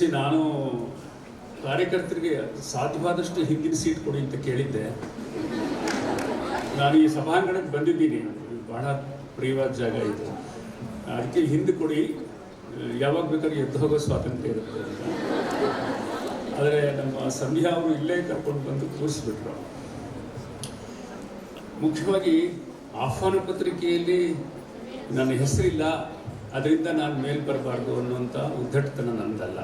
ದಿವಸ ನಾನು ಕಾರ್ಯಕರ್ತರಿಗೆ ಸಾಧ್ಯವಾದಷ್ಟು ಹಿಂದಿನ ಸೀಟ್ ಕೊಡಿ ಅಂತ ಕೇಳಿದ್ದೆ. ನಾನು ಈ ಸಭಾಂಗಣಕ್ಕೆ ಬಂದಿದ್ದೀನಿ. ಬಹಳ ಪ್ರಿಯವಾದ ಜಾಗ ಇದು. ಅದಕ್ಕೆ ಹಿಂದೆ ಕೊಡಿ. ಯಾವಾಗ ಬೇಕಾದ್ರೂ ಎದ್ದು ಹೋಗೋ ಸ್ವಾತಂತ್ರ್ಯ ಇರುತ್ತೆ. ಆದರೆ ನಮ್ಮ ಸಂಧ್ಯಾ ಅವರು ಇಲ್ಲೇ ಕರ್ಕೊಂಡು ಬಂದು ಕೂರಿಸ್ಬಿಟ್ರು. ಮುಖ್ಯವಾಗಿ ಆಹ್ವಾನ ಪತ್ರಿಕೆಯಲ್ಲಿ ನನ್ನ ಹೆಸರಿಲ್ಲ. ಅದರಿಂದ ನಾನು ಮೇಲೆ ಬರಬಾರ್ದು ಅನ್ನುವಂಥ ಉದ್ದಟತನ ನನ್ನದಲ್ಲ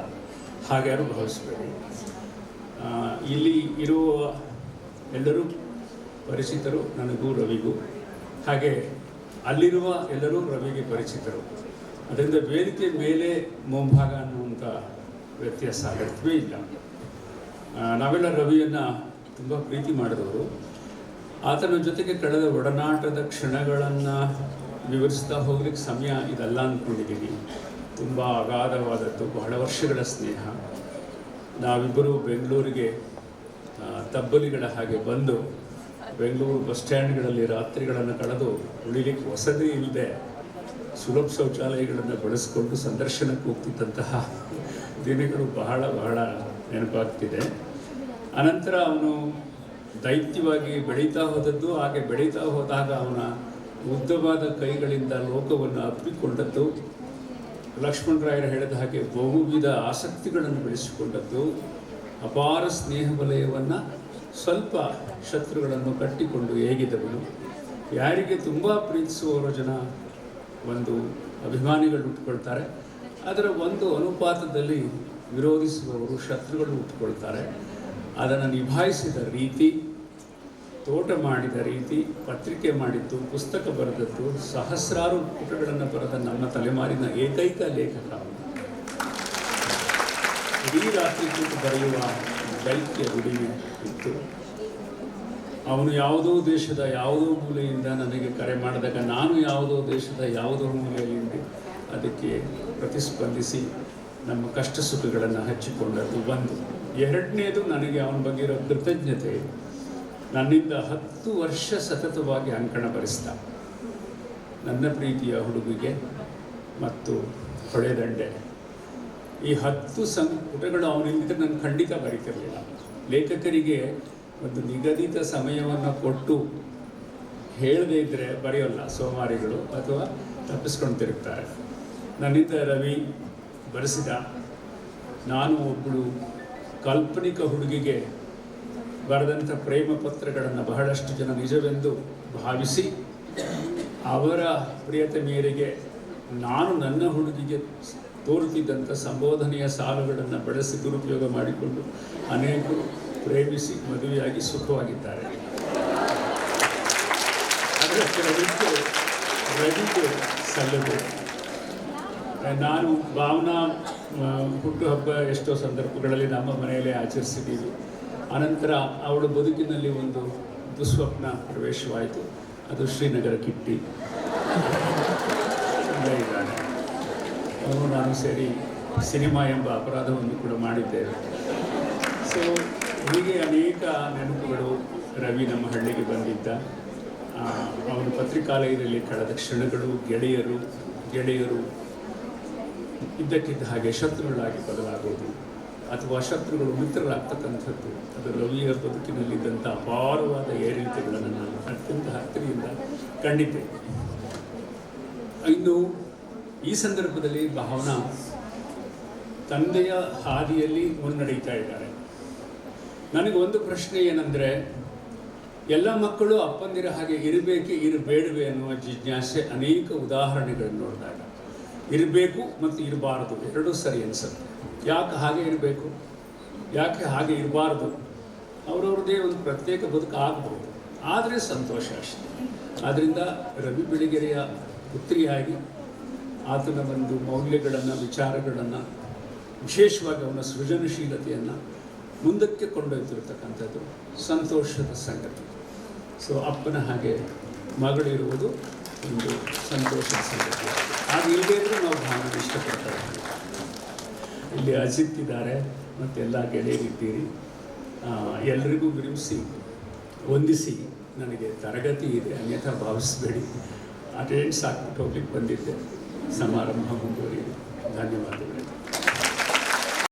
ಹಾಗ್ಯಾರು ಭಾವಿಸಬೇಡಿ. ಇಲ್ಲಿ ಇರುವ ಎಲ್ಲರೂ ಪರಿಚಿತರು ನನಗೂ ರವಿಗೂ. ಹಾಗೆ ಅಲ್ಲಿರುವ ಎಲ್ಲರೂ ರವಿಗೆ ಪರಿಚಿತರು. ಅದರಿಂದ ವೇದಿಕೆ ಮೇಲೆ ಮುಂಭಾಗ ಅನ್ನುವಂಥ ವ್ಯತ್ಯಾಸ ಅಗತ್ಯವೇ ಇಲ್ಲ. ನಾವೆಲ್ಲ ರವಿಯನ್ನು ತುಂಬ ಪ್ರೀತಿ ಮಾಡಿದವರು. ಆತನ ಜೊತೆಗೆ ಕಳೆದ ಒಡನಾಟದ ಕ್ಷಣಗಳನ್ನು ವಿವರಿಸ್ತಾ ಹೋಗ್ಲಿಕ್ಕೆ ಸಮಯ ಇದಲ್ಲ ಅಂದ್ಕೊಂಡಿದ್ದೀನಿ ತುಂಬ ಅಗಾಧವಾದದ್ದು, ಬಹಳ ವರ್ಷಗಳ ಸ್ನೇಹ. ನಾವಿಬ್ಬರು ಬೆಂಗಳೂರಿಗೆ ತಬ್ಬಲಿಗಳ ಹಾಗೆ ಬಂದು ಬೆಂಗಳೂರು ಬಸ್ ಸ್ಟ್ಯಾಂಡ್ಗಳಲ್ಲಿ ರಾತ್ರಿಗಳನ್ನು ಕಳೆದು ಉಳಿಲಿಕ್ಕೆ ವಸತಿ ಇಲ್ಲದೆ ಸುಲಭ ಶೌಚಾಲಯಗಳನ್ನು ಬಳಸಿಕೊಂಡು ಸಂದರ್ಶನಕ್ಕೆ ಹೋಗ್ತಿದ್ದಂತಹ ದಿನಗಳು ಬಹಳ ಬಹಳ ನೆನಪಾಗ್ತಿದೆ. ಅನಂತರ ಅವನು ದೈತ್ಯವಾಗಿ ಬೆಳೀತಾ ಹೋದದ್ದು, ಹಾಗೆ ಬೆಳೀತಾ ಹೋದಾಗ ಅವನ ಉದ್ದವಾದ ಕೈಗಳಿಂದ ಲೋಕವನ್ನು ಅಪ್ಪಿಕೊಂಡದ್ದು ಲಕ್ಷ್ಮಣರಾಯರು ಹೇಳಿದ ಹಾಗೆ ಬಹುವಿಧ ಆಸಕ್ತಿಗಳನ್ನು ಬೆಳೆಸಿಕೊಂಡದ್ದು, ಅಪಾರ ಸ್ನೇಹ ವಲಯವನ್ನು ಸ್ವಲ್ಪ ಶತ್ರುಗಳನ್ನು ಕಟ್ಟಿಕೊಂಡು ಹೇಗಿದ್ದವನು? ಯಾರಿಗೆ ತುಂಬ ಪ್ರೀತಿಸುವವರ ಜನ ಒಂದು ಅಭಿಮಾನಿಗಳು ಹುಟ್ಟುಕೊಳ್ತಾರೆ ಅದರ ಒಂದು ಅನುಪಾತದಲ್ಲಿ ವಿರೋಧಿಸುವವರು ಶತ್ರುಗಳು ಹುಟ್ಟುಕೊಳ್ತಾರೆ ಅದನ್ನು ನಿಭಾಯಿಸಿದ ರೀತಿ ತೋಟ ಮಾಡಿದ ರೀತಿ ಪತ್ರಿಕೆ ಮಾಡಿದ್ದು, ಪುಸ್ತಕ ಬರೆದದ್ದು, ಸಹಸ್ರಾರು ಪುಟಗಳನ್ನು ಬರೆದ ನಮ್ಮ ತಲೆಮಾರಿನ ಏಕೈಕ ಲೇಖಕ ಇಡೀ ರಾತ್ರಿ ಕೂತು ಬರೆಯುವ ದೈತ್ಯ ದುಡಿಮೆ ಇತ್ತು. ಅವನು ಯಾವುದೋ ದೇಶದ ಯಾವುದೋ ಮೂಲೆಯಿಂದ ನನಗೆ ಕರೆ ಮಾಡಿದಾಗ ನಾನು ಯಾವುದೋ ದೇಶದ ಯಾವುದೋ ಮೂಲೆಯಲ್ಲಿ ಅದಕ್ಕೆ ಪ್ರತಿಸ್ಪಂದಿಸಿ ನಮ್ಮ ಕಷ್ಟ ಸುಖಗಳನ್ನು ಹಚ್ಚಿಕೊಂಡದ್ದು ಒಂದು. ಎರಡನೇದು ನನಗೆ ಅವನ ಬಗ್ಗೆ ಇರೋ ಕೃತಜ್ಞತೆ. ನನ್ನಿಂದ ಹತ್ತು ವರ್ಷ ಸತತವಾಗಿ ಅಂಕಣ ಬರೆಸ್ದ ನನ್ನ ಪ್ರೀತಿಯ ಹುಡುಗಿಗೆ ಮತ್ತು ಹೊಳೆದಂಡೆ ಈ ಹತ್ತು ಸಂಪುಟಗಳು ಅವನಿಂದ ನಾನು ಖಂಡಿತ ಬರೀತಿರಲಿಲ್ಲ. ಲೇಖಕರಿಗೆ ಒಂದು ನಿಗದಿತ ಸಮಯವನ್ನು ಕೊಟ್ಟು ಹೇಳದೇ ಇದ್ದರೆ ಬರೆಯೋಲ್ಲ ಸೋಮಾರಿಗಳು ಅಥವಾ ತಪ್ಪಿಸ್ಕೊಂಡು ತಿರುಗ್ತಾರೆ ನನ್ನಿಂದ ರವಿ ಬರೆಸಿದ, ನಾನು ಒಬ್ಬಳು ಕಾಲ್ಪನಿಕ ಹುಡುಗಿಗೆ ಬರೆದಂಥ ಪ್ರೇಮ ಪತ್ರಗಳನ್ನು ಬಹಳಷ್ಟು ಜನ ನಿಜವೆಂದು ಭಾವಿಸಿ ಅವರ ಪ್ರಿಯತೆ ಮೇರೆಗೆ ನಾನು ನನ್ನ ಹುಡುಗಿಗೆ ತೋರುತ್ತಿದ್ದಂಥ ಸಂಬೋಧನೆಯ ಸಾಲುಗಳನ್ನು ಬಳಸಿ ದುರುಪಯೋಗ ಮಾಡಿಕೊಂಡು ಅನೇಕರು ಪ್ರೇಮಿಸಿ ಮದುವೆಯಾಗಿ ಸುಖವಾಗಿದ್ದಾರೆ. ನಾನು ಭಾವನಾ ಹುಟ್ಟುಹಬ್ಬ ಎಷ್ಟೋ ಸಂದರ್ಭಗಳಲ್ಲಿ ನಮ್ಮ ಮನೆಯಲ್ಲೇ ಆಚರಿಸಿದ್ದೀವಿ. ಅನಂತರ ಅವಳ ಬದುಕಿನಲ್ಲಿ ಒಂದು ದುಸ್ವಪ್ನ ಪ್ರವೇಶವಾಯಿತು. ಅದು ಶ್ರೀನಗರ ಕಿಟ್ಟಿ. ಅವನು ನಾನು ಸೇರಿ ಸಿನಿಮಾ ಎಂಬ ಅಪರಾಧವನ್ನು ಕೂಡ ಮಾಡಿದ್ದೇವೆ. ಸೊ ಹೀಗೆ ಅನೇಕ ನೆನಪುಗಳು ರವಿ ನಮ್ಮ ಹಳ್ಳಿಗೆ ಬಂದಿದ್ದ. ಅವನ ಪತ್ರಿಕಾಲಯದಲ್ಲಿ ಕಳೆದ ಕ್ಷಣಗಳು ಗೆಳೆಯರು ಗೆಳೆಯರು ಇದ್ದಕ್ಕಿದ್ದ ಹಾಗೆ ಶತ್ರುಗಳಾಗಿ ಬದಲಾಗೋದು ಅಥವಾ ಶತ್ರುಗಳು ಮಿತ್ರರಾಗ್ತಕ್ಕಂಥದ್ದು ಅದು ರವಿಯ ಬದುಕಿನಲ್ಲಿದ್ದಂಥ ಅಪಾರವಾದ ಏರಿಳಿತಗಳನ್ನು ನಾನು ಅತ್ಯಂತ ಹತ್ತಿರದಿಂದ ಕಂಡಿದ್ದೆ ಇನ್ನು ಈ ಸಂದರ್ಭದಲ್ಲಿ ಭಾವನಾ ತಂದೆಯ ಹಾದಿಯಲ್ಲಿ ಮುನ್ನಡೀತಾ ಇದ್ದಾರೆ. ನನಗೆ ಒಂದು ಪ್ರಶ್ನೆ ಏನಂದರೆ, ಎಲ್ಲ ಮಕ್ಕಳು ಅಪ್ಪಂದಿರ ಹಾಗೆ ಇರಬೇಕೆ, ಇರಬೇಡವೆ ಅನ್ನುವ ಜಿಜ್ಞಾಸೆ ಅನೇಕ ಉದಾಹರಣೆಗಳನ್ನು ನೋಡಿದಾಗ ಇರಬೇಕು ಮತ್ತು ಇರಬಾರದು. ಎರಡೂ ಸರಿ ಅನಿಸುತ್ತೆ. ಯಾಕೆ ಹಾಗೆ ಇರಬೇಕು? ಯಾಕೆ ಹಾಗೆ ಇರಬಾರ್ದು? ಅವ್ರವ್ರದ್ದೇ ಒಂದು ಪ್ರತ್ಯೇಕ ಬದುಕು ಆಗಬಹುದು ಆದರೆ ಸಂತೋಷ ಅಷ್ಟೆ. ಆದ್ದರಿಂದ ರವಿ ಬೆಳಗೆರೆಯ ಪುತ್ರಿಯಾಗಿ ಆತನ ಒಂದು ಮೌಲ್ಯಗಳನ್ನು, ವಿಚಾರಗಳನ್ನು, ವಿಶೇಷವಾಗಿ ಅವನ ಸೃಜನಶೀಲತೆಯನ್ನು ಮುಂದಕ್ಕೆ ಕೊಂಡೊಯ್ತಿರ್ತಕ್ಕಂಥದ್ದು ಸಂತೋಷದ ಸಂಗತಿ. ಸೊ ಅಪ್ಪನ ಹಾಗೆ ಮಗಳಿರುವುದು ಒಂದು ಸಂತೋಷದ ಸಂಗತಿ. ಹಾಗೆ ಇಲ್ಲಿ ಅಜಿತ್ ಇದ್ದಾರೆ ಮತ್ತು ಎಲ್ಲ ಗೆಳೆಯರಿದ್ದೀರಿ. ಎಲ್ರಿಗೂ ಗ್ರಿಮಿಸಿ ವಂದಿಸಿ. ನನಗೆ ತರಗತಿ ಇದೆ, ಅನ್ಯಥಾ ಭಾವಿಸಬೇಡಿ. ಅಟೆಂಡೆನ್ಸ್ ಹಾಕ್ಬಿಟ್ಟು ಹೋಗ್ಲಿಕ್ಕೆ ಬಂದಿದ್ದೆ. ಸಮಾರಂಭ ಮುಂದುವರಿಯಿದೆ ಧನ್ಯವಾದಗಳು.